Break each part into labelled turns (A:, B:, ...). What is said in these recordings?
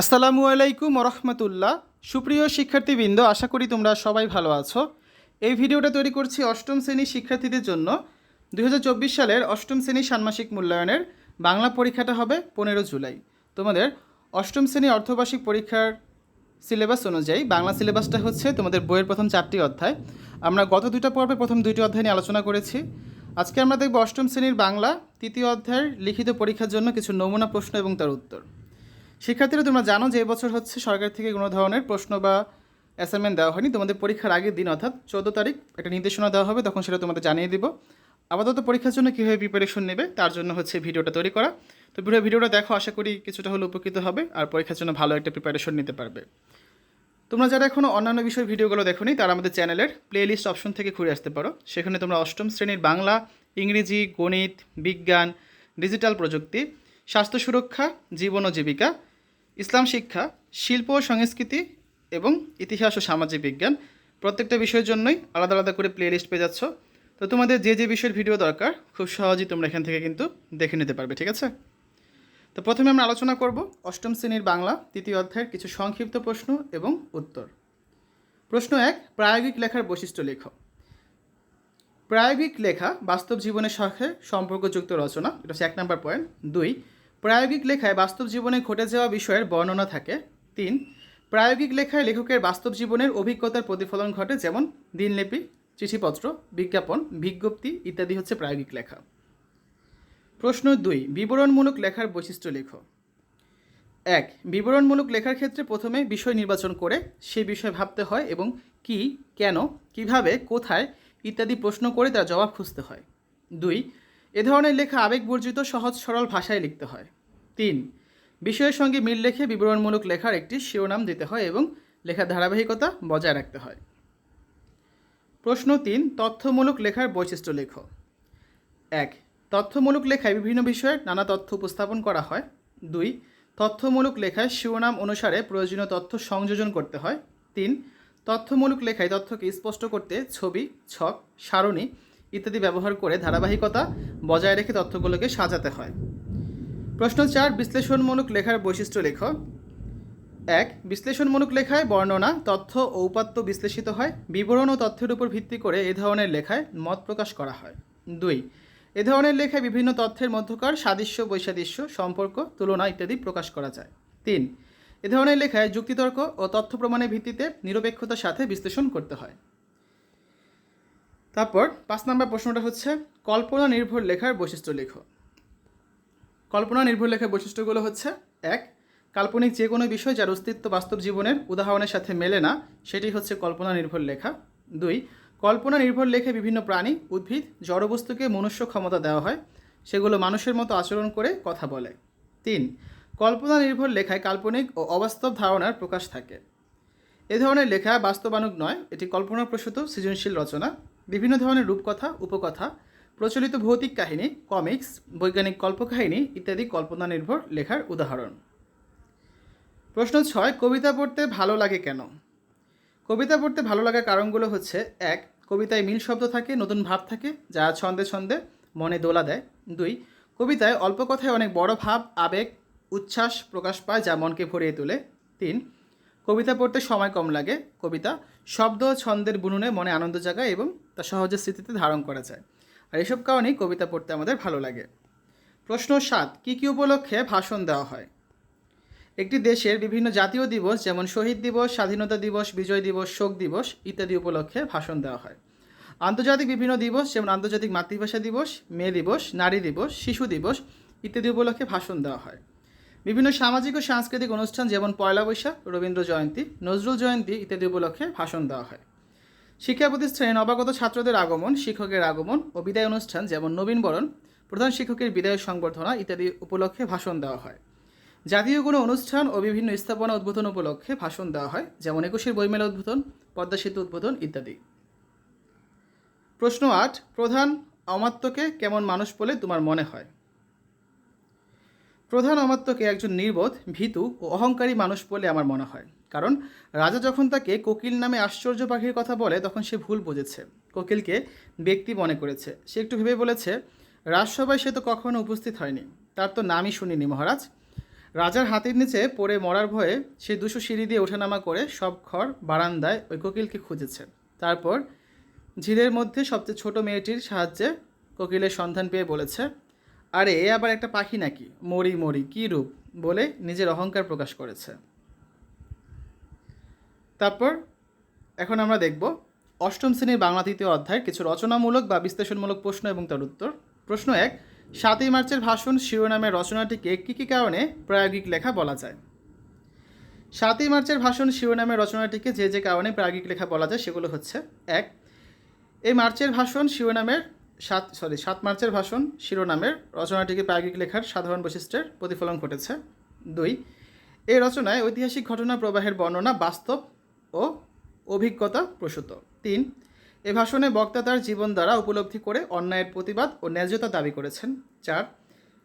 A: আসসালামু আলাইকুম রহমতুল্লাহ সুপ্রিয় শিক্ষার্থীবৃন্দ, আশা করি তোমরা সবাই ভালো আছো। এই ভিডিওটা তৈরি করছি অষ্টম শ্রেণির শিক্ষার্থীদের জন্য। দু হাজার চব্বিশ সালের অষ্টম শ্রেণির ষান্মাসিক মূল্যায়নের বাংলা পরীক্ষাটা হবে পনেরো জুলাই। তোমাদের অষ্টম শ্রেণি অর্ধবার্ষিক পরীক্ষার সিলেবাস অনুযায়ী বাংলা সিলেবাসটা হচ্ছে তোমাদের বইয়ের প্রথম চারটি অধ্যায়। আমরা গত দুটো পর্বে প্রথম দুইটি অধ্যায় নিয়ে আলোচনা করেছি। আজকে আমরা দেখব অষ্টম শ্রেণির বাংলা তৃতীয় অধ্যায়ের লিখিত পরীক্ষার জন্য কিছু নমুনা প্রশ্ন এবং তার উত্তর। শিক্ষার্থীরা, তোমরা জানো যে এবছর হচ্ছে সরকার থেকে কোনো ধরনের প্রশ্ন বা অ্যাসাইনমেন্ট দেওয়া হয়নি। তোমাদের পরীক্ষার আগের দিন, অর্থাৎ চোদ্দ তারিখ একটা নির্দেশনা দেওয়া হবে, তখন সেটা তোমাদের জানিয়ে দিব। আপাতত পরীক্ষার জন্য কীভাবে প্রিপারেশন নেবে, তার জন্য হচ্ছে ভিডিওটা তৈরি করা। তো পুরো ভিডিওটা দেখো, আশা করি কিছুটা হলে উপকৃত হবে আর পরীক্ষার জন্য ভালো একটা প্রিপারেশন নিতে পারবে। তোমরা যারা এখনও অন্যান্য বিষয়ের ভিডিওগুলো দেখোনি, তারা আমাদের চ্যানেলের প্লেলিস্ট অপশন থেকে ঘুরে আসতে পারো। সেখানে তোমরা অষ্টম শ্রেণির বাংলা, ইংরেজি, গণিত, বিজ্ঞান ডিজিটাল প্রযুক্তি, স্বাস্থ্য সুরক্ষা, জীবন ও জীবিকা ইসলাম শিক্ষা, শিল্প ও সংস্কৃতি এবং ইতিহাস ও সামাজিক বিজ্ঞান প্রত্যেকটা বিষয়ের জন্যই আলাদা আলাদা করে প্লেলিস্ট পেয়ে যাচ্ছ। তো তোমাদের যে যে বিষয়ের ভিডিও দরকার, খুব সহজেই তোমরা এখান থেকে কিন্তু দেখে নিতে পারবে, ঠিক আছে? তো প্রথমে আমরা আলোচনা করব অষ্টম শ্রেণির বাংলা, তৃতীয় অধ্যায়ের কিছু সংক্ষিপ্ত প্রশ্ন এবং উত্তর। প্রশ্ন এক, প্রায়োগিক লেখার বৈশিষ্ট্য লেখো। প্রায়োগিক লেখা বাস্তব জীবনের সাথে সম্পর্কযুক্ত রচনা, এটা হচ্ছে এক নম্বর পয়েন্ট দুই প্রায়োগিক লেখায় বাস্তব জীবনে ঘটে যাওয়া বিষয়ের বর্ণনা থাকে। তিন, প্রায়োগিক লেখায় লেখকের বাস্তব জীবনের অভিজ্ঞতার প্রতিফলন ঘটে যেমন দিনলিপি, চিঠিপত্র, বিজ্ঞাপন, বিজ্ঞপ্তি ইত্যাদি হচ্ছে প্রায়োগিক লেখা। প্রশ্ন দুই, বিবরণমূলক লেখার বৈশিষ্ট্য লেখো। এক, বিবরণমূলক লেখার ক্ষেত্রে প্রথমে বিষয় নির্বাচন করে সেই বিষয়ে ভাবতে হয় এবং কি, কেন, কীভাবে, কোথায় ইত্যাদি প্রশ্ন করে তার জবাব খুঁজতে হয়। দুই এ ধরনের লেখা আবেগবর্জিত, সহজ, সরল ভাষায় লিখতে হয়। তিন, বিষয়ের সঙ্গে মিল রেখে বিবরণমূলক লেখার একটি শিরোনাম দিতে হয় এবং লেখার ধারাবাহিকতা বজায় রাখতে হয়। প্রশ্ন তিন, তথ্যমূলক লেখার বৈশিষ্ট্য লেখো। এক, তথ্যমূলক লেখায় বিভিন্ন বিষয়ের নানা তথ্য উপস্থাপন করা হয়। দুই, তথ্যমূলক লেখায় শিরোনাম অনুসারে প্রয়োজনীয় তথ্য সংযোজন করতে হয়। তিন, তথ্যমূলক লেখায় তথ্যকে স্পষ্ট করতে ছবি, ছক, সারণী ইত্যাদি ব্যবহার করে ধারাবাহিকতা বজায় রেখে তথ্যগুলোকে সাজাতে হয়। প্রশ্ন চার, বিশ্লেষণমূলক লেখার বৈশিষ্ট্য লেখ। এক, বিশ্লেষণমূলক লেখায় বর্ণনা, তথ্য ও উপাত্ত বিশ্লেষিত হয়। বিবরণ ও তথ্যের উপর ভিত্তি করে এ ধরনের লেখায় মত প্রকাশ করা হয়। দুই, এ ধরনের লেখায় বিভিন্ন তথ্যের মধ্যকার সাদৃশ্য, বৈসাদৃশ্য, সম্পর্ক, তুলনা ইত্যাদি প্রকাশ করা যায়। তিন, এ ধরনের লেখায় যুক্তিতর্ক ও তথ্য প্রমাণের ভিত্তিতে নিরপেক্ষতার সাথে বিশ্লেষণ করতে হয়। তারপর পাঁচ নম্বর প্রশ্নটা হচ্ছে, কল্পনা নির্ভর লেখার বৈশিষ্ট্য লেখো। কল্পনা নির্ভর লেখার বৈশিষ্ট্যগুলো হচ্ছে, এক, কাল্পনিক যে কোনো বিষয় যার অস্তিত্ব বাস্তব জীবনের উদাহরণের সাথে মেলে না, সেটি হচ্ছে কল্পনা নির্ভর লেখা। দুই, কল্পনা নির্ভর লেখে বিভিন্ন প্রাণী, উদ্ভিদ, জড়বস্তুকে মনুষ্য ক্ষমতা দেওয়া হয়, সেগুলো মানুষের মতো আচরণ করে কথা বলে। তিন, কল্পনা নির্ভর লেখায় কাল্পনিক ও অবাস্তব ধারণার প্রকাশ থাকে। এ ধরনের লেখা বাস্তবানুক নয়, এটি কল্পনাপ্রসূত সৃজনশীল রচনা। বিভিন্ন ধরনের রূপকথা, উপকথা, প্রচলিত ভৌতিক কাহিনী, কমিক্স, বৈজ্ঞানিক কল্পকাহিনী ইত্যাদি কল্পনা নির্ভর লেখার উদাহরণ। প্রশ্ন ছয়, কবিতা পড়তে ভালো লাগে কেন? কবিতা পড়তে ভালো লাগার কারণগুলো হচ্ছে, এক, কবিতায় মিল শব্দ থাকে, নতুন ভাব থাকে, যা ছন্দে ছন্দে মনে দোলা দেয়। দুই, কবিতায় অল্প কথায় অনেক বড় ভাব, আবেগ, উচ্ছ্বাস প্রকাশ পায়, যা মনকে ভরিয়ে তোলে। তিন, কবিতা পড়তে সময় কম লাগে, কবিতা শব্দ ছন্দের বুননে মনে আনন্দ জাগায় এবং তা সহজে স্মৃতিতে ধারণ করা যায়। আর এসব কারণেই কবিতা পড়তে আমাদের ভালো লাগে। প্রশ্ন সাত, কী কী উপলক্ষে ভাষণ দেওয়া হয়? একটি দেশের বিভিন্ন জাতীয় দিবস, যেমন শহীদ দিবস, স্বাধীনতা দিবস, বিজয় দিবস, শোক দিবস ইত্যাদি উপলক্ষে ভাষণ দেওয়া হয়। আন্তর্জাতিক বিভিন্ন দিবস, যেমন আন্তর্জাতিক মাতৃভাষা দিবস মে দিবস, নারী দিবস, শিশু দিবস ইত্যাদি উপলক্ষে ভাষণ দেওয়া হয়। বিভিন্ন সামাজিক ও সাংস্কৃতিক অনুষ্ঠান, যেমন পয়লা বৈশাখ, রবীন্দ্র জয়ন্তী, নজরুল জয়ন্তী ইত্যাদি উপলক্ষে ভাষণ দেওয়া হয়। শিক্ষা প্রতিষ্ঠানে নবাগত ছাত্রদের আগমন, শিক্ষকের আগমন ও বিদায় অনুষ্ঠান, যেমন নবীনবরণ প্রধান শিক্ষকের বিদায় সংবর্ধনা ইত্যাদি উপলক্ষে ভাষণ দেওয়া হয়। জাতীয় কোনো অনুষ্ঠান ও বিভিন্ন স্থাপনা উদ্বোধন উপলক্ষে ভাষণ দেওয়া হয়, যেমন একুশের বইমেলা উদ্বোধন, পদ্মা সেতু উদ্বোধন ইত্যাদি। প্রশ্ন আট, প্রধান অমাত্যকে কেমন মানুষ বলে তোমার মনে হয়? প্রধান অমাত্যকে একজন নির্বোধ, ভীতু ও অহংকারী মানুষ বলে আমার মনে হয়। কারণ, রাজা যখন তাকে কোকিল নামে আশ্চর্য পাখির কথা বলে, তখন সে ভুল বুঝেছে। কোকিলকে ব্যক্তি মনে করেছে। সে একটু ভেবে বলেছে, রাজসভায় সে তো কখনো উপস্থিত হয়নি। তার তো নামই শুনিনি, মহারাজ। রাজার হাতের নিচে পড়ে মরার ভয়ে সে দুশো সিঁড়ি দিয়ে ওঠানামা করে সব ঘর, বারান্দায় ওই কোকিলকে খুঁজেছে। তারপর ঝিলের মধ্যে সবচেয়ে ছোট মেয়েটির সাহায্যে কোকিলের সন্ধান পেয়ে বলেছে আরে, এ আবার একটা পাখি নাকি? মরি মরি, কী রূপ? বলে নিজের অহংকার প্রকাশ করেছে। তারপর এখন আমরা দেখব অষ্টম শ্রেণির বাংলা তৃতীয় অধ্যায়ের কিছু রচনামূলক বা বিশ্লেষণমূলক প্রশ্ন এবং তার উত্তর। প্রশ্ন এক, সাতই মার্চের ভাষণ শিরোনামের রচনাটিকে কী কী কারণে প্রায়োগিক লেখা বলা যায়? সাতই মার্চের ভাষণ শিরোনামের রচনাটিকে যে যে কারণে প্রায়োগিক লেখা বলা যায় সেগুলো হচ্ছে, এক, এই মার্চের ভাষণ শিরোনামের সাত সরি সাত মার্চের ভাষণ শিরোনামের রচনাটিকে প্রায়োগিক লেখার সাধারণ বৈশিষ্ট্যের প্রতিফলন ঘটেছে। দুই এই রচনায় ঐতিহাসিক ঘটনা প্রবাহের বর্ণনা বাস্তব ও অভিজ্ঞতা প্রসূত। তিন, এ ভাষণে বক্তা তার জীবন দ্বারা উপলব্ধি করে অন্যায়ের প্রতিবাদ ও ন্যায্যতা দাবি করেছেন। চার,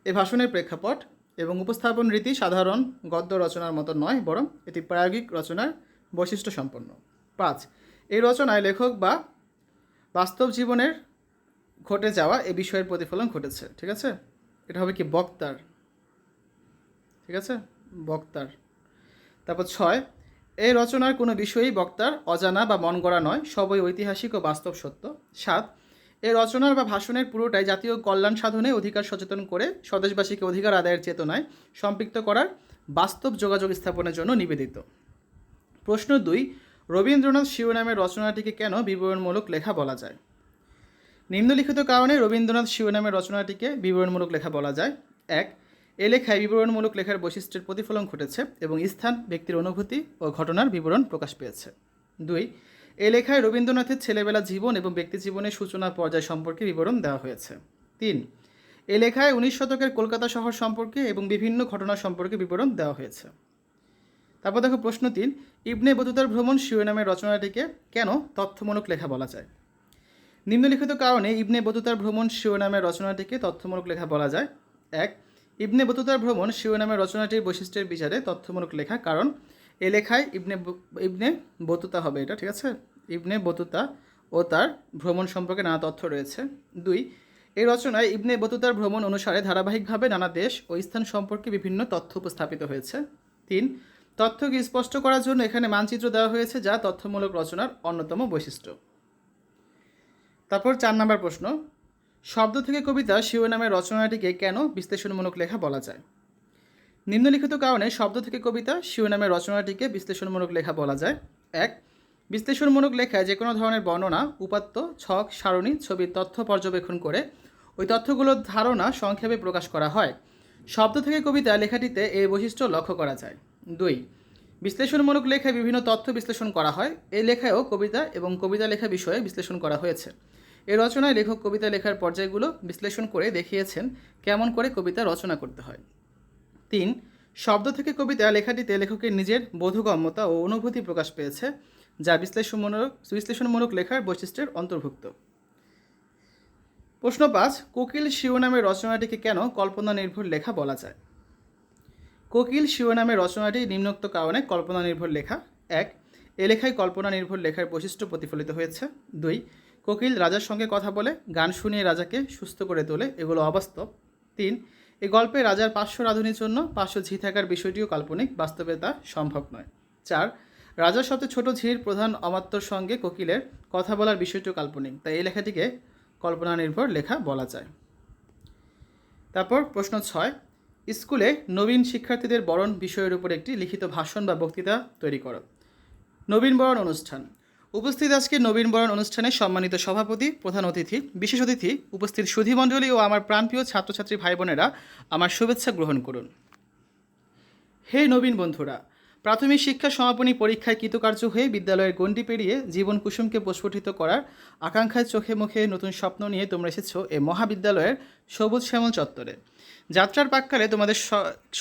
A: এ ভাষণের প্রেক্ষাপট এবং উপস্থাপন রীতি সাধারণ গদ্য রচনার মতো নয়, বরং এটি প্রায়োগিক রচনার বৈশিষ্ট্য সম্পন্ন পাঁচ এই রচনায় লেখক বা বাস্তব জীবনের ঘটে যাওয়া এ বিষয়ের প্রতিফলন ঘটেছে, ঠিক আছে? এটা হবে কি বক্তার, ঠিক আছে? বক্তার। তারপর ছয় এই রচনার কোনো বিষয়ই বক্তার অজানা বা মন গড়া নয়, সবই ঐতিহাসিক ও বাস্তব সত্য। সাত এই রচনার বা ভাষণের পুরোটাই জাতীয় কল্যাণ সাধনে অধিকার সচেতন করে স্বদেশবাসীকে অধিকার আদায়ের চেতনায় সম্পৃক্ত করার বাস্তব যোগাযোগ স্থাপনের জন্য নিবেদিত। প্রশ্ন দুই, রবীন্দ্রনাথ শিরোনামের রচনাটিকে কেন বিবরণমূলক লেখা বলা যায়? নিম্নলিখিত কারণে রবীন্দ্রনাথ শিরোনামের রচনাটিকে বিবরণমূলক লেখা বলা যায়। এক, এ লেখায় বিবরণমূলক লেখার বৈশিষ্ট্যের প্রতিফলন ঘটেছে এবং স্থান, ব্যক্তির অনুভূতি ও ঘটনার বিবরণ প্রকাশ পেয়েছে। দুই, এ লেখায় রবীন্দ্রনাথের ছেলেবেলা জীবন এবং ব্যক্তি জীবনের সূচনা পর্যায় সম্পর্কে বিবরণ দেওয়া হয়েছে। তিন, এ লেখায় উনিশ শতকের কলকাতা শহর সম্পর্কে এবং বিভিন্ন ঘটনা সম্পর্কে বিবরণ দেওয়া হয়েছে। তারপর দেখো প্রশ্ন তিন, ইবনে বতুতার ভ্রমণ শিরোনামের রচনাটিকে কেন তথ্যমূলক লেখা বলা যায়? নিম্নলিখিত কারণে ইবনে বতুতার ভ্রমণ শিরোনামের রচনাটিকে তথ্যমূলক লেখা বলা যায়। এক, ইবনে বতুতার ভ্রমণ শিরোনামের রচনাটির বৈশিষ্ট্যের বিচারে তথ্যমূলক লেখা, কারণ এ লেখায় ইবনে ইবনে বতুতা হবে এটা, ঠিক আছে? ইবনে বতুতা ও তার ভ্রমণ সম্পর্কে নানা তথ্য রয়েছে। দুই এই রচনায় ইবনে বতুতার ভ্রমণ অনুসারে ধারাবাহিকভাবে নানা দেশ ও স্থান সম্পর্কে বিভিন্ন তথ্য উপস্থাপিত হয়েছে। তিন, তথ্যকে স্পষ্ট করার জন্য এখানে মানচিত্র দেওয়া হয়েছে যা তথ্যমূলক রচনার অন্যতম বৈশিষ্ট্য। তারপর চার নম্বর প্রশ্ন, শব্দ থেকে কবিতা শিরোনামের রচনাটিকে কেন বিশ্লেষণমূলক লেখা বলা যায়? নিম্নলিখিত কারণে শব্দ থেকে কবিতা শিরোনামের রচনাটিকে বিশ্লেষণমূলক লেখা বলা যায়। এক, বিশ্লেষণমূলক লেখায় যে কোনো ধরনের বর্ণনা, উপাত্ত, ছক, সারণী ছবির তথ্য পর্যবেক্ষণ করে ওই তথ্যগুলোর ধারণা সংক্ষেপে প্রকাশ করা হয়। শব্দ থেকে কবিতা লেখাটিতে এই বৈশিষ্ট্য লক্ষ্য করা যায়। দুই, বিশ্লেষণমূলক লেখায় বিভিন্ন তথ্য বিশ্লেষণ করা হয়। এই লেখায়ও কবিতা এবং কবিতা লেখা বিষয়ে বিশ্লেষণ করা হয়েছে। এই রচনায় লেখক কবিতা লেখার পর্যায়গুলো বিশ্লেষণ করে দেখিয়েছেন কেমন করে কবিতা রচনা করতে হয়। তিন, শব্দ থেকে কবিতা লেখাটিতে লেখকের নিজের বোধগম্যতা ও অনুভূতি প্রকাশ পেয়েছে, যা বিশ্লেষণমূলক বিশ্লেষণমূলক লেখার বৈশিষ্ট্যের অন্তর্ভুক্ত। প্রশ্ন পাঁচ, কোকিল শিরোনামের রচনাটিকে কেন কল্পনা নির্ভর লেখা বলা যায়? কোকিল শিরোনামের রচনাটি নিম্নোক্ত কারণে কল্পনা নির্ভর লেখা। এক, এ লেখায় কল্পনা নির্ভর লেখার বৈশিষ্ট্য প্রতিফলিত হয়েছে। দুই কোকিল রাজার সঙ্গে কথা বলে, গান শুনিয়ে রাজাকে সুস্থ করে তোলে। এগুলো অবাস্তব। তিন এই গল্পে রাজার পাঁচশো রাঁধুনির জন্য পাঁচশো ঝি থাকার বিষয়টিও কাল্পনিক, বাস্তবে তা সম্ভব নয়। চার, রাজার সবচেয়ে ছোট ঝির প্রধান অমাত্যর সঙ্গে কোকিলের কথা বলার বিষয়টিও কাল্পনিক, তাই এই লেখাটিকে কল্পনা নির্ভর লেখা বলা যায়। তারপর প্রশ্ন ছয়, স্কুলে নবীন শিক্ষার্থীদের বরণ বিষয়ের উপর একটি লিখিত ভাষণ বা বক্তৃতা তৈরি করো। নবীন বরণ অনুষ্ঠান। উপস্থিত আজকে নবীন বরণ অনুষ্ঠানে সম্মানিত সভাপতি, প্রধান অতিথি, বিশেষ অতিথি উপস্থিত সুধীমণ্ডলী ও আমার প্রাণপ্রিয় ছাত্রছাত্রী ভাই বোনেরা আমার শুভেচ্ছা গ্রহণ করুন। হে নবীন বন্ধুরা, প্রাথমিক শিক্ষা সমাপনী পরীক্ষায় কৃতকার্য হয়ে বিদ্যালয়ের গণ্ডি পেরিয়ে জীবন কুসুমকে প্রস্ফুটিত করার আকাঙ্ক্ষায় চোখে মুখে নতুন স্বপ্ন নিয়ে তোমরা এসেছ এ মহাবিদ্যালয়ের সবুজ শ্যামল চত্বরে। যাত্রার পাককালে তোমাদের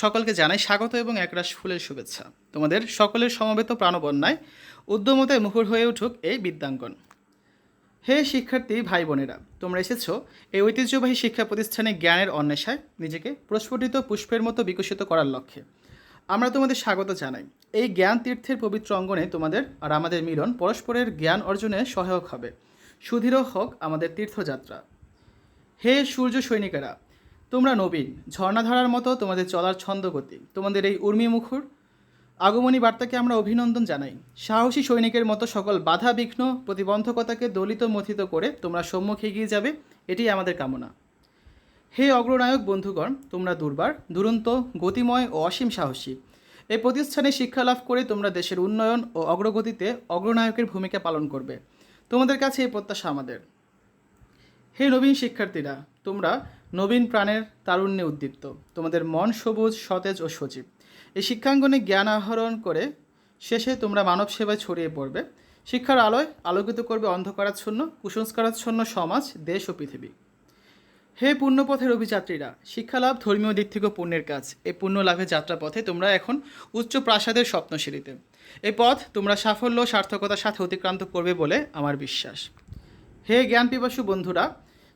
A: সকলকে জানাই স্বাগত এবং একরাশ ফুলের শুভেচ্ছা। তোমাদের সকলের সমবেত প্রাণবন্যায় উদ্যমতায় মুখর হয়ে উঠুক এই বিদ্যাঙ্গন। হে শিক্ষার্থী ভাই বোনেরা তোমরা এসেছ এই ঐতিহ্যবাহী শিক্ষা প্রতিষ্ঠানে জ্ঞানের অন্বেষায় নিজেকে প্রস্ফুটিত পুষ্পের মতো বিকশিত করার লক্ষ্যে। আমরা তোমাদের স্বাগত জানাই। এই জ্ঞান তীর্থের পবিত্র অঙ্গনে তোমাদের আর আমাদের মিলন পরস্পরের জ্ঞান অর্জনে সহায়ক হবে। সুদৃঢ় হোক আমাদের তীর্থযাত্রা। হে সূর্য সৈনিকেরা তোমরা নবীন, ঝর্ণাধারার মতো তোমাদের চলার ছন্দগতি তোমাদের এই উর্মি মুখর আগমনী বার্তাকে আমরা অভিনন্দন জানাই। সাহসী সৈনিকের মতো সকল বাধা বিঘ্ন প্রতিবন্ধকতাকে দলিত মথিত করে তোমরা সম্মুখে এগিয়ে যাবে এটি আমাদের কামনা। হে অগ্রনায়ক বন্ধুগণ, তোমরা দুর্বার, দুরন্ত, গতিময় ও অসীম সাহসী। এই প্রতিষ্ঠানে শিক্ষা লাভ করে তোমরা দেশের উন্নয়ন ও অগ্রগতিতে অগ্রনায়কের ভূমিকা পালন করবে। তোমাদের কাছে এই প্রত্যাশা আমাদের। হে নবীন শিক্ষার্থীরা, তোমরা নবীন প্রাণের তারুণ্যে উদ্দীপ্ত। তোমাদের মন সবুজ, সতেজ ও সজীব। এই শিক্ষাঙ্গনে জ্ঞান আহরণ করে শেষে তোমরা মানব সেবায় ছড়িয়ে পড়বে। শিক্ষার আলোয় আলোকিত করবে অন্ধকারাচ্ছন্ন, কুসংস্কারাচ্ছন্ন সমাজ, দেশ ও পৃথিবী। হে পুণ্যপথের অভিযাত্রীরা, শিক্ষালাভ ধর্মীয় দিক থেকেও পুণ্যের কাজ। এই পুণ্য লাভের যাত্রাপথে তোমরা এখন উচ্চ প্রাসাদের স্বপ্নশিরিতে এই পথ তোমরা সাফল্য সার্থকতার সাথে অতিক্রান্ত করবে বলে আমার বিশ্বাস। হে জ্ঞান পিপাসু বন্ধুরা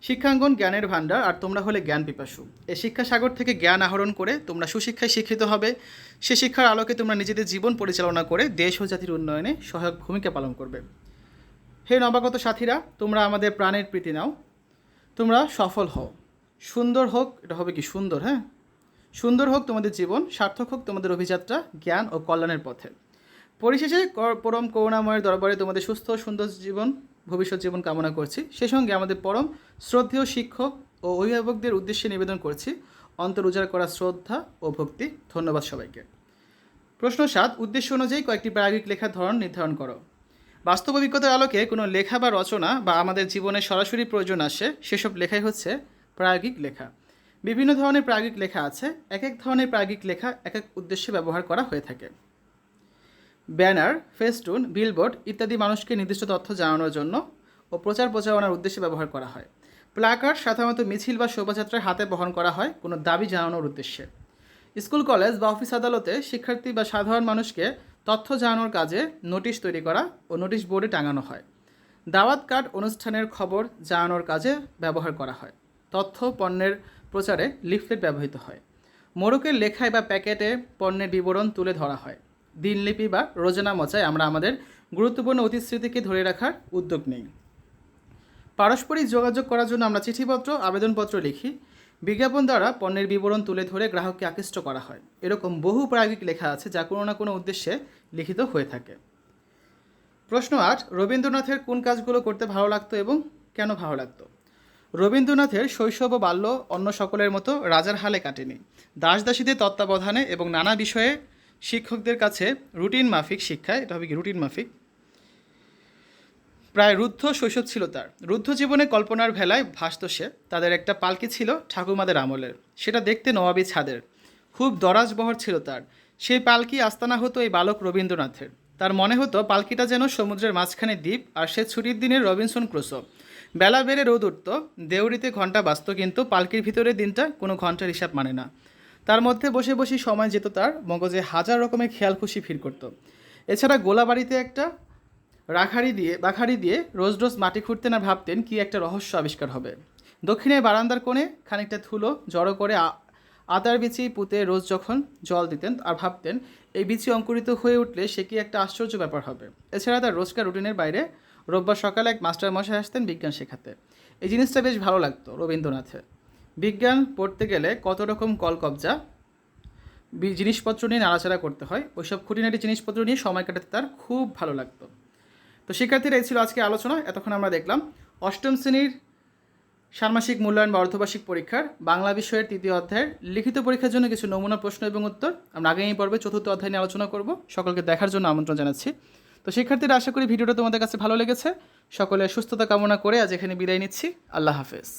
A: শিক্ষাঙ্গন জ্ঞানের ভাণ্ডার, আর তোমরা হলে জ্ঞান পিপাসু। এই শিক্ষাসাগর থেকে জ্ঞান আহরণ করে তোমরা সুশিক্ষায় শিক্ষিত হবে। সে শিক্ষার আলোকে তোমরা নিজেদের জীবন পরিচালনা করে দেশ ও জাতির উন্নয়নে সহায়ক ভূমিকা পালন করবে। হে নবাগত সাথীরা, তোমরা আমাদের প্রাণের প্রীতি নাও। তোমরা সফল হও। সুন্দর হোক, এটা হবে কি সুন্দর হ্যাঁ? সুন্দর হোক তোমাদের জীবন, সার্থক হোক তোমাদের অভিযাত্রা, জ্ঞান ও কল্যাণের পথে। পরিশেষে পরম করুণাময়ের দরবারে তোমাদের সুস্থ সুন্দর জীবন ভবিষ্যৎ জীবন কামনা করছি। সে সঙ্গে আমাদের পরম শ্রদ্ধেয় শিক্ষক ও অভিভাবকদের উদ্দেশ্যে নিবেদন করছি, অন্তর উজাড় করা শ্রদ্ধা ও ভক্তি। ধন্যবাদ সবাইকে। প্রশ্ন সাত, উদ্দেশ্য অনুযায়ী কয়েকটি প্রায়োগিক লেখার ধরন নির্ধারণ করো। বাস্তব অভিজ্ঞতার আলোকে কোনো লেখা বা রচনা বা আমাদের জীবনে সরাসরি প্রয়োজন আসে, সেসব লেখাই হচ্ছে প্রায়োগিক লেখা। বিভিন্ন ধরনের প্রায়োগিক লেখা আছে, এক এক ধরনের প্রায়োগিক লেখা এক এক উদ্দেশ্যে ব্যবহার করা হয়ে থাকে। ব্যানার, ফেস্টুন, বিলবোর্ড ইত্যাদি মানুষকে নির্দিষ্ট তথ্য জানানোর জন্য ও প্রচার প্রচারণার উদ্দেশ্যে ব্যবহার করা হয়। প্লাকার্ড সাধারণত মিছিল বা শোভাযাত্রায় হাতে বহন করা হয় কোনো দাবি জানানোর উদ্দেশ্যে। স্কুল, কলেজ বা অফিস আদালতে শিক্ষার্থী বা সাধারণ মানুষকে তথ্য জানানোর কাজে নোটিশ তৈরি করা ও নোটিশ বোর্ডে টাঙানো হয়। দাওয়াত কার্ড অনুষ্ঠানের খবর জানানোর কাজে ব্যবহার করা হয়। তথ্য পণ্যের প্রচারে লিফলেট ব্যবহৃত হয়। মোড়কের লেখায় বা প্যাকেটে পণ্যের বিবরণ তুলে ধরা হয়। দিনলিপি বা রোজানা মচায় আমরা আমাদের গুরুত্বপূর্ণ অতীত স্মৃতিকে ধরে রাখার উদ্যোগ নেই। পারস্পরিক যোগাযোগ করার জন্য আমরা চিঠিপত্র, আবেদনপত্র লিখি। বিজ্ঞাপন দ্বারা পণ্যের বিবরণ তুলে ধরে গ্রাহককে আকৃষ্ট করা হয়। এরকম বহু প্রায়োগিক লেখা আছে যা কোনো না কোনো উদ্দেশ্যে লিখিত হয়ে থাকে। প্রশ্ন আট, রবীন্দ্রনাথের কোন কাজগুলো করতে ভালো লাগতো এবং কেন ভালো লাগতো? রবীন্দ্রনাথের শৈশব ও বাল্য অন্য সকলের মতো রাজার হালে কাটেনি। দাসদাসীদের তত্ত্বাবধানে এবং নানা বিষয়ে শিক্ষকদের কাছে রুটিন মাফিক শিক্ষায় এটা হবে কি রুটিন মাফিক। প্রায় রুদ্ধ শৈশব ছিল তার। রুদ্ধ জীবনে কল্পনার ভেলায় ভাসত সে। তাদের একটা পালকি ছিল ঠাকুমাদের আমলের। সেটা দেখতে নবাবী ছাদের। খুব দরাজ বহর ছিল তার। সেই পালকি আস্তানা হতো এই বালক রবীন্দ্রনাথের। তার মনে হতো পালকিটা যেন সমুদ্রের মাঝখানে দ্বীপ আর সে ছুটির দিনের রবিনসন ক্রুসো বেলা বেড়ে রোদ উঠত দেউড়িতে ঘণ্টা বাজত কিন্তু পালকির ভিতরে দিনটা কোনো ঘণ্টার হিসাব মানে না। তার মধ্যে বসে বসে সময় যেত তার মগজে হাজার রকমের খেয়াল খুশি ফির করত। এছাড়া গোলাবাড়িতে একটা রাখারি দিয়ে, বাখারি দিয়ে রোজ রোজ মাটি খুঁড়তেন আর ভাবতেন কি একটা রহস্য আবিষ্কার হবে। দক্ষিণে বারান্দার কোণে খানিকটা ধুলো জড়ো করে আদার বিচি পুঁতে রোজ যখন জল দিতেন আর ভাবতেন, এই বিচি অঙ্কুরিত হয়ে উঠলে সে কি একটা আশ্চর্য ব্যাপার হবে। এছাড়া তার রোজকার রুটিনের বাইরে রোববার সকালে এক মাস্টার মশাই আসতেন বিজ্ঞান শেখাতে। এই জিনিসটা বেশ ভালো লাগতো রবীন্দ্রনাথের। বিজ্ঞান পড়তে গেলে কত রকম কলকবজা জিনিসপত্র নিয়ে নাড়াচাড়া করতে হয়। ওইসব খুঁটিনাটি জিনিসপত্র নিয়ে সময় কাটাতে তার খুব ভালো লাগতো। তো শিক্ষার্থীরা এই ছিল আজকে আলোচনা। এতক্ষণ আমরা দেখলাম অষ্টম শ্রেণির ষান্মাসিক মূল্যায়ন বা অর্ধবার্ষিক পরীক্ষার বাংলা বিষয়ের তৃতীয় অধ্যায়ের লিখিত পরীক্ষার জন্য কিছু নমুনা, প্রশ্ন এবং উত্তর আমরা আগামী পর্বে চতুর্থ অধ্যায় নিয়ে আলোচনা করব। সকলকে দেখার জন্য আমন্ত্রণ জানাচ্ছি। তো শিক্ষার্থীরা, আশা করি ভিডিওটা তোমাদের কাছে ভালো লেগেছে। সকলে সুস্থতা কামনা করে আজ এখানে বিদায় নিচ্ছি। আল্লাহ হাফেজ।